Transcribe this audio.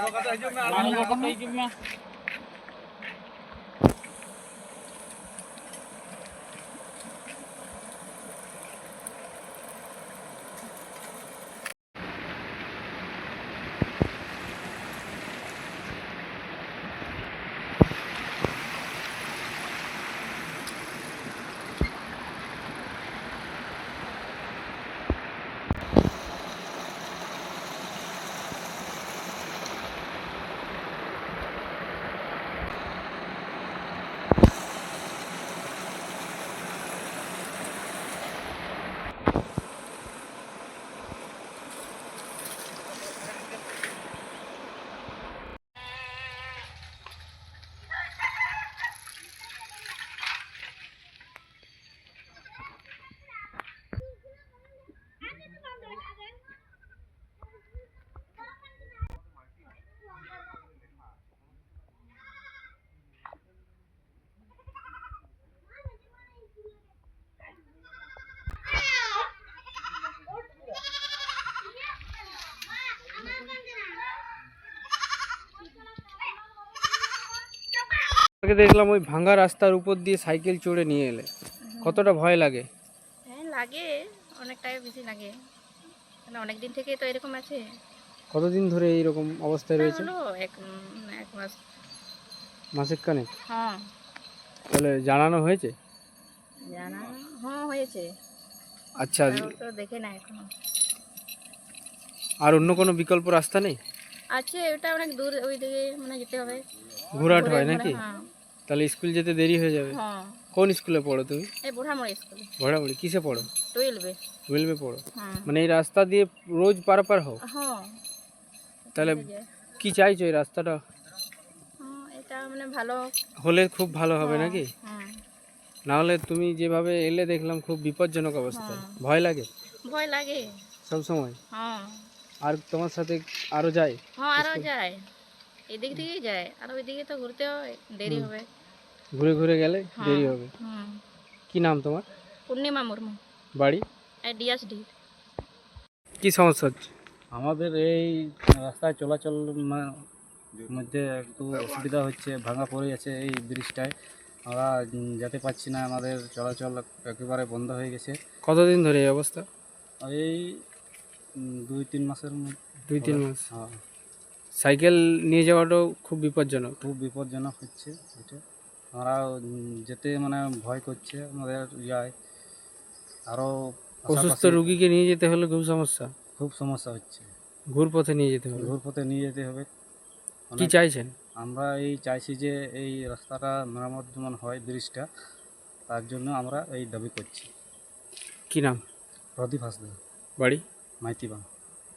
Ano ka tayo, Jum? Ano ka tayo, Jum? আগে দেখলাম ওই ভাঙা রাস্তার উপর দিয়ে সাইকেল চড়ে নিয়ে এলে। কতটা ভয় লাগে? হ্যাঁ লাগে। অনেকটাই বেশি লাগে। মানে অনেক দিন থেকে তো এরকম আছে। কতদিন ধরে এইরকম অবস্থায় রয়েছে হলো এক এক মাস। মাসের কানে হ্যাঁ। তাহলে জানানো হয়েছে? জানা হ্যাঁ হয়েছে। আচ্ছা তো দেখে না এখনও। আর অন্য কোনো বিকল্প রাস্তা নেই? আছে ওটা অনেক দূর ওই দিকে মানে যেতে হবে। ঘোরাট হয় নাকি? হ্যাঁ। তাহলে স্কুল যেতে দেরি হয়ে যাবে। হ্যাঁ। কোন স্কুলে পড়ো তুমি? এই বুড়ামড়ি স্কুলে। কিসে পড়ো? টুয়েলভে। টুয়েলভে পড়ো। হ্যাঁ। মানে এই রাস্তা দিয়ে রোজ পারাপার হও? হ্যাঁ। তাহলে কি চাইছো এই রাস্তাটা? এটা মানে ভালো। হলে খুব ভালো হবে নাকি? না হলে তুমি যেভাবে এলে দেখলাম খুব বিপজ্জনক অবস্থা। ভয় লাগে? ভয় লাগে। সব সময়? হ্যাঁ। আর তোমার সাথে আরও যায়? হ্যাঁ আরও যায়। এদিক থেকেই যায়। আর ওইদিকে তো ঘুরতে হয়। দেরি হবে। ঘুরে ঘুরে গেলে হ্যাঁ। দেরি হবে। কি নাম তোমার? পূর্ণিমা মুর্মু। বাড়ি? ডিএসডি কি সমস্যা হচ্ছে? আমাদের এই রাস্তায় চলাচল মধ্যে একটু অসুবিধা হচ্ছে ভাঙা পড়ে আছে এই ব্রিজটায়। আমরা যেতে পারছি না আমাদের চলাচল একেবারে বন্ধ হয়ে গেছে। কতদিন ধরে এই অবস্থা? এই দুই তিন মাসের দুই তিন মাস। হ্যাঁ, সাইকেল নিয়ে যাওয়াটাও খুব বিপজ্জনক। খুব বিপজ্জনক হচ্ছে এটা। আমরা যেতে মানে ভয় করছে আমাদের যায়। আরও অসুস্থ রুগীকে নিয়ে যেতে হলে খুব সমস্যা? খুব সমস্যা হচ্ছে। ঘুর পথে নিয়ে যেতে হবে ঘুর পথে নিয়ে যেতে হবে। কি চাইছেন? আমরা এই চাইছি যে এই রাস্তাটা মেরামত যেমন হয় ব্রিজটা তার জন্য আমরা এই দাবি করছি। কি নাম? প্রদীপ হাসদা। বাড়ি? মাইতিবাং।